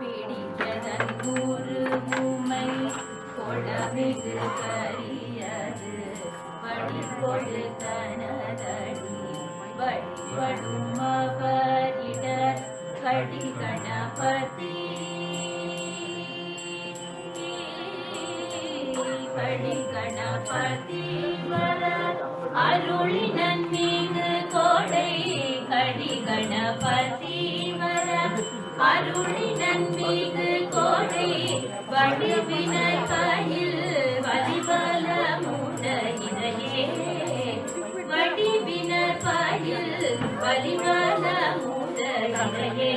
பிடித்ததன் ஊரு ஊமை கொடமிகு கரியது. வழி கொடுத்தனதடி வழிபடும் அவரிட கடி கணபதி. கடி கணபதி வர அருளினன் அருளினன் மீது கோடை வடிவினர் கையில் வலிபல முடையினையே வடிவினர் கையில் வலிபல முடையினையே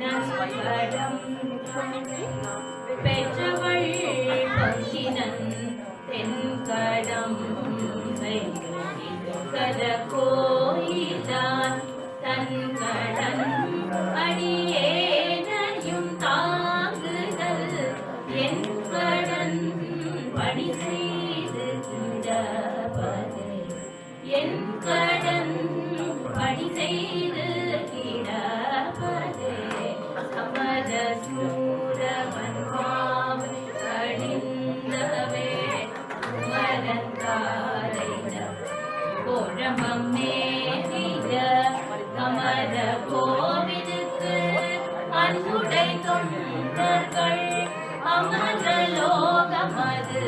நம்படம் பெற்றவள் கிடப்பது என் கடன் பணி செய்து கிடப்பது. சமத சூரவன் கடிந்தவே கோழமம் மேலிய அமர கோவிலுக்கு அன்புடை தொண்டர்கள். அமர லோகமது